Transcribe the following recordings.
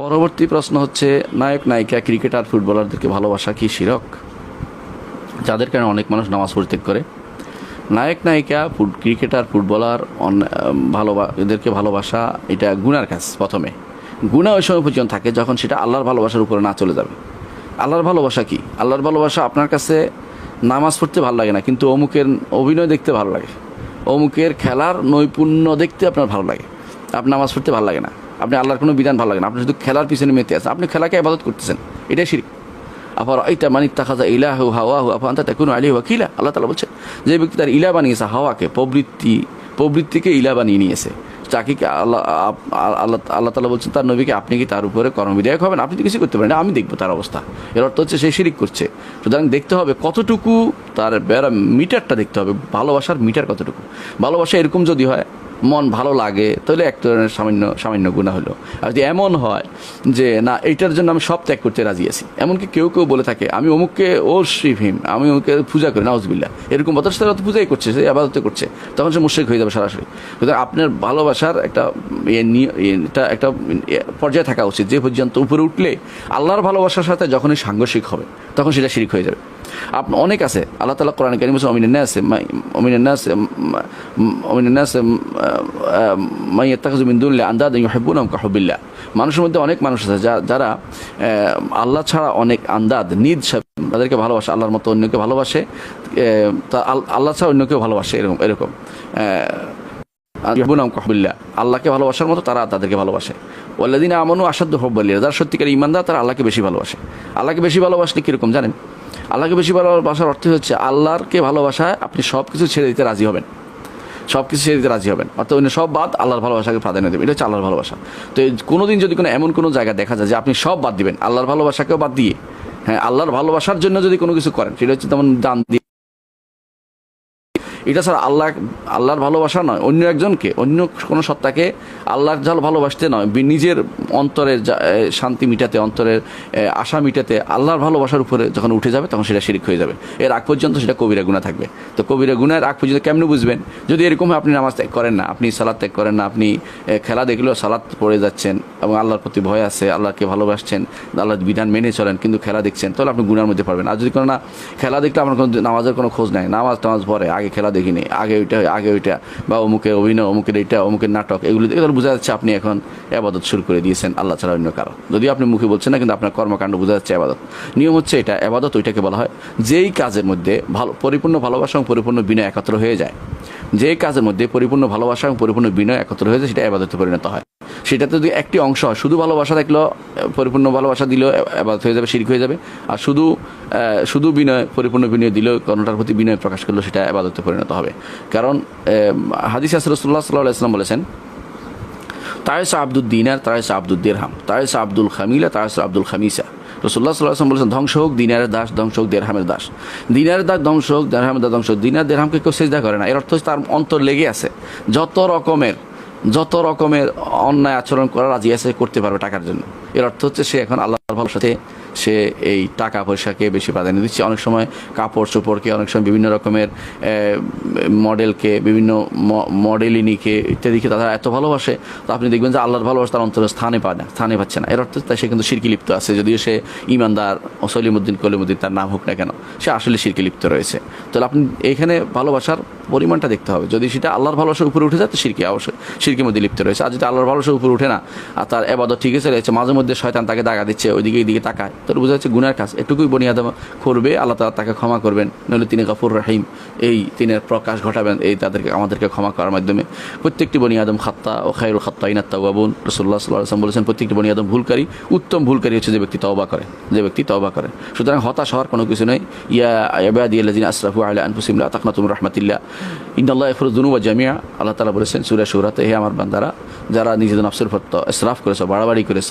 পরবর্তী প্রশ্ন হচ্ছে, নায়ক, নায়িকা, ক্রিকেটার, ফুটবলারদেরকে ভালোবাসা কি শিরক? যাদের কারণে অনেক মানুষ নামাজ পরিত্যাগ করে। নায়ক, নায়িকা, ফুট, ক্রিকেটার, ফুটবলার ভালোবা, এদেরকে ভালোবাসা, এটা গুনার কাজ প্রথমে। গুণা ওই সময় পর্যন্ত থাকে যখন সেটা আল্লাহর ভালোবাসার উপরে না চলে যাবে। আল্লাহর ভালোবাসা কি? আল্লাহর ভালোবাসা আপনার কাছে নামাজ পড়তে ভালো লাগে না, কিন্তু অমুকের অভিনয় দেখতে ভালো লাগে। অমুকের খেলার নৈপুণ্য দেখতে আপনার ভালো লাগে। আপনার নামাজ পড়তে ভালো লাগে না। আপনি আল্লাহর কোনো বিধান ভালো লাগে না। আপনি শুধু খেলার পিছনে মেতে আছেন। আপনি খেলাকে আবাদত করতেছেন। এটাই শিরিক। আবার এইটা মানিক তাকাজা ইলাহ হাওয়া হু আফান্তা তাকুন আলী ওয়াকিলা। আল্লাহ তালা বলছে, যে ব্যক্তি তার ইলা বানিয়েছে হাওয়াকে, প্রবৃত্তি, প্রবৃত্তিকে ইলা বানিয়ে নিয়েছে, তাকে আল্লাহ আল্লাহ আল্লাহ তালা বলছেন, তার নবীকে আপনি কি তার উপরে কর্মবিধায়ক হবেন? আপনি তো কিছু করতে পারেন আমি দেখব তার অবস্থা। এর অর্থ হচ্ছে সে শিরিক করছে। সুতরাং দেখতে হবে কতটুকু তার বেড়া মিটারটা দেখতে হবে, ভালোবাসার মিটার কতটুকু। ভালোবাসা এরকম যদি হয় মন ভালো লাগে, তাহলে এক ধরনের সামান্য সামান্য গুণা হলো। আর যদি এমন হয় যে, না, এইটার জন্য আমি সব ত্যাগ করতে রাজি আছি। এমনকি কেউ কেউ বলে থাকে, আমি অমুককে ও শিবহিম আমি ওকে পূজা করি নাউজবিল্লা এরকম বতাস তারা পূজাই করছে, সে আবাদতে করছে। তখন সে মুশ্রিক হয়ে যাবে সরাসরি। সুতরাং আপনার ভালোবাসার একটা ইয়ে নিয়ে- এটা একটা ইয়ে পর্যায়ে থাকা উচিত। যে পর্যন্ত উপরে উঠলে আল্লাহর ভালোবাসার সাথে যখনই সাংঘর্ষিক হবে, তখন সেটা শিরিক হয়ে যাবে। আপ অনেক আছে। আল্লাহ তালা কোরআন কারিম অমিনের আছে অমিনের আছে অমিনের আছে মাই তাকাজুমিন্দুল্লাহ আন্দাদ হেবুন কাহবিল্লা মানুষের মধ্যে অনেক মানুষ আছে যারা আল্লাহ ছাড়া অনেক আন্দাদ নিদ তাদেরকে ভালোবাসে আল্লাহর মতো অন্যকে ভালোবাসে তা আল- আল্লাহ ছাড়া অন্যকেও ভালোবাসে এরকম এরকম। আহ, কাহবিল্লা আল্লাহকে ভালোবাসার মতো তারা তাদেরকে ভালোবাসে। ওল্লাদিন আমনু আসাধ্য হব্বাল্লিয়া যারা সত্যিকার ইমানদার তারা আল্লাহকে বেশি ভালোবাসে। আল্লাহকে বেশি ভালোবাসলে কীরকম জানেন? আল্লাহকে বেশি ভালোবাসার অর্থ হচ্ছে আল্লাহরকে ভালোবাসায় আপনি সব কিছু ছেড়ে দিতে রাজি হবেন। সব কিছু ছেড়ে দিতে রাজি হবেন। অর্থাৎ অন্য সব বাদ আল্লাহর ভালোবাসাকে প্রাধান্য দেবেন এটা হচ্ছে আল্লাহর ভালোবাসা। তো কোনো দিন যদি কোনো এমন কোনো জায়গা দেখা যায় যে আপনি সব বাদ দিবেন, আল্লাহর ভালোবাসাকেও বাদ দিয়ে হ্যাঁ আল্লাহর ভালোবাসার জন্য যদি কোনো কিছু করেন, সেটা হচ্ছে তেমন দান দিয়ে এটা ছাড়া আল্লাহ, আল্লাহর ভালোবাসা নয়, অন্য একজনকে, অন্য কোনো সত্তাকে আল্লাহর জাল ভালোবাসতে নয় নিজের অন্তরের শান্তি মিটাতে, অন্তরের আশা মিটাতে আল্লাহর ভালোবাসার উপরে যখন উঠে যাবে, তখন সেটা শিরিক হয়ে যাবে। এর আগ পর্যন্ত সেটা কবিরা গুণা থাকবে। তো কবিরা গুণার আগ পর্যন্ত কেমনে বুঝবেন? যদি এরকম আপনি নামাজ ত্যাগ করেন না, আপনি সালাদ ত্যাগ করেন না, আপনি খেলা দেখলেও সালাদ পড়ে যাচ্ছেন এবং আল্লাহর প্রতি ভয় আছে, আল্লাহকে ভালোবাসছেন, আল্লাহর বিধান মেনে চলেন, কিন্তু খেলা দেখছেন, তাহলে আপনি গুণার মধ্যে পারবেন আর যদি কোনো না, খেলা দেখলে আমার কোনো নামাজের কোনো খোঁজ নাই, নামাজ টামাজ পরে আগে খেলা দেখিনি। আগে ওইটা আগে ওইটা, বা অমুকের অভিনয়, অমুকের এইটা অমুকের নাটক, এগুলো দেখে বোঝা যাচ্ছে আপনি এখন আবাদত শুরু করে দিয়েছেন আল্লাহ ছাড়া অন্য কারও। যদিও আপনি মুখে বলছেন না, কিন্তু আপনার কর্মকাণ্ড বোঝা যাচ্ছে আবাদত। নিয়ম হচ্ছে এটা, আবাদত ওইটাকে বলা হয়, যেই কাজের মধ্যে ভালো, পরিপূর্ণ ভালোবাসা এবং পরিপূর্ণ বিনয় একত্র হয়ে যায়। যে কাজের মধ্যে পরিপূর্ণ ভালোবাসা এবং পরিপূর্ণ বিনয় একত্র হয়েছে, সেটা আবাদতে পরিণত হয়। সেটাতে যদি একটি অংশ হয়, শুধু ভালোবাসা থাকলেও পরিপূর্ণ ভালোবাসা দিলেও আবাদত হয়ে যাবে, শিরিক হয়ে যাবে। আর শুধু শুধু বিনয়, পরিপূর্ণ বিনয় দিলেও, কর্ণটার প্রতি বিনয় প্রকাশ করলেও, সেটা আবাদতে পরিণত হবে। কারণ হাদিস আসরসুল্লাহ সাল্লাহ ইসলাম বলেছেন তায়েস আব্দুল দিনার তায়েস আব্দুল দেরহাম। তায়েস আব্দুল খামিলা, তারেসা আব্দুল খামিসা। রসুল্লাহ সাল্লাহ বলেছেন, ধ্বংস হোক দিনারের দাস, ধ্বংস হোক দেড়হামের দাস। দিনারের দাস ধ্বংস হোক দেড়হামের দাস ধ্বংস হোক, দিনার দেড়হামকে কেউ সেজদা করে না। এর অর্থ তার অন্তর লেগে আছে। যত রকমের যত রকমের অন্যায় আচরণ করা রাজি আছে, করতে পারবে টাকার জন্য। এর অর্থ হচ্ছে সে এখন আল্লাহর ভালোর সাথে সে এই টাকা পয়সাকে বেশি প্রাধান্য দিচ্ছে। অনেক সময় কাপড় চোপড়কে, অনেক সময় বিভিন্ন রকমের মডেলকে, বিভিন্ন মডেলিনীকে ইত্যাদিকে তারা এত ভালোবাসে, তো আপনি দেখবেন যে আল্লাহর ভালোবাসা তার অন্তরে স্থানে পায় না, স্থানে পাচ্ছে না। এর অর্থ তাই সে কিন্তু শিরকি লিপ্ত আছে। যদিও সে ইমানদার, সলিমুদ্দিন কলিমুদ্দিন তার নাম হোক না কেন, সে আসলে শিরকি লিপ্ত রয়েছে। তাহলে আপনি এখানে ভালোবাসার পরিমাণটা দেখতে হবে। যদি সেটা আল্লাহর ভালোবাসার উপরে উঠে যায়, তো শিরকি অবশ্যই, শিরকির মধ্যে লিপ্ত রয়েছে। আর যদি আল্লাহর ভালোবাসার উপরে উঠে না, আর তার এবাদত ঠিক আছে রয়েছে মাঝে মধ্যে শয়তান তাকে দাগা দিচ্ছে, ওইদিকে এইদিকে তাকায়। তোর বোঝা যাচ্ছে গুনার কাজ। এটুকুই বনি আদম করবে, আল্লাহ তালা তাকে ক্ষমা করবেন। নইলে তিনি গফুর রাহিম। এই তিনের প্রকাশ ঘটাবেন, এই তাদেরকে, আমাদেরকে ক্ষমা করার মাধ্যমে। প্রত্যেকটি বনি আদম খাত্তা ও খায়রুল খাত্তা ইনাত তাওয়াবুন রসুল্লাহ সাল্লাহ আসলাম বলেছেন, প্রত্যেকটি বনি আদম ভুলকারী, উত্তম ভুলকারী হচ্ছে যে ব্যক্তি তওবা করে, যে ব্যক্তি তওবা করে। সুতরাং হতাশ হওয়ার কোনো কিছু নেই। ইয়া আল্লাজিন আসরাফু আলা আনফুসিম লা তাকনাতুম রাহমাতিল্লাহ। ইন্নাল্লাহ ইয়াগফিরু যুনুবা জামিয়া, আল্লাহ তালা বলেছেন, সূরা সূরাতে হে আমার বান্দারা, যারা নিজেদের নফসের উপর তো ইসরাফ করেছ, বাড়াবাড়ি করেছ,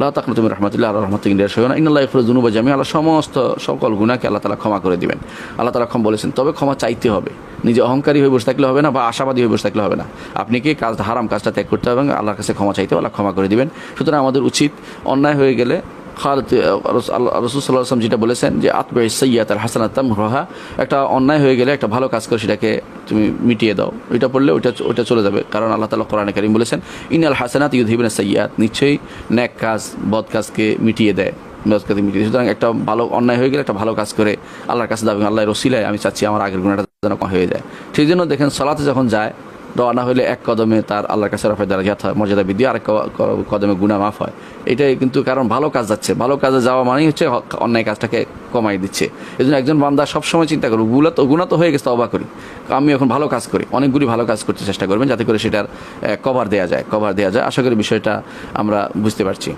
লা তাকনাতুম রাহমাতিল্লাহ আল্লাহ, রহমত ইন্ডিয়ার সহ না। ইন্নাল্লাহ ইয়াগফিরু যুনুবা জামিয়া, আল্লাহ সমস্ত সকল গুণাকে আল্লাহ তালা ক্ষমা করে দিবেন। আল্লাহ তাআলা ক্ষমা বলেছেন, তবে ক্ষমা চাইতে হবে। নিজে অহংকারী হয়ে বসে থাকলে হবে না বা আশাবাদী হয়ে বসে থাকলে হবে না। আপনি কি কাজটা হারাম, কাজটা ত্যাগ করতে হবে আল্লাহর কাছে ক্ষমা চাইতে আল্লাহ ক্ষমা করে দিবেন। সুতরাং আমাদের উচিত অন্যায় হয়ে গেলে খালত রসুল সাল্লাহ আসলাম যেটা বলেছেন যে আতবে সৈয়াত আর হাসানাতাম রহা একটা অন্যায় হয়ে গেলে একটা ভালো কাজ করে সেটাকে তুমি মিটিয়ে দাও। ওইটা পড়লে ওইটা ওইটা চলে যাবে। কারণ আল্লাহ তালা কোরআন করিম বলেছেন ইনাল হাসানাত ইউদ্দিবিন সৈয়াদ নিশ্চয়ই ন্যাক কাজ, বদ কাজকে মিটিয়ে দেয় মিটিয়ে সুতরাং একটা ভালো অন্যায় হয়ে গেলে একটা ভালো কাজ করে আল্লাহর কাছে দাবি আল্লাহ রসিলায় আমি চাচ্ছি আমার আগের গুণাটা যেন হয়ে যায়। সেই জন্য দেখেন সালাতে যখন যায় রওনা হলে এক কদমে তার আল্লাহর কাছে রফের দ্বারা জ্ঞাত হয়, মর্যাদা বৃদ্ধি আর কদমে গুণা মাফ হয়। এটাই কিন্তু কারণ ভালো কাজ যাচ্ছে। ভালো কাজে যাওয়া মানেই হচ্ছে অন্যায় কাজটাকে কমাই দিচ্ছে। এই জন্য একজন বান্দা সবসময় চিন্তা করুকগুলা তো গুণা তো হয়ে গেছে অবাক করি। আমি এখন ভালো কাজ করি, অনেকগুলি ভালো কাজ করতে চেষ্টা করবেন যাতে করে সেটার কভার দেওয়া যায়, কভার দেওয়া যায়। আশা করি বিষয়টা আমরা বুঝতে পারছি।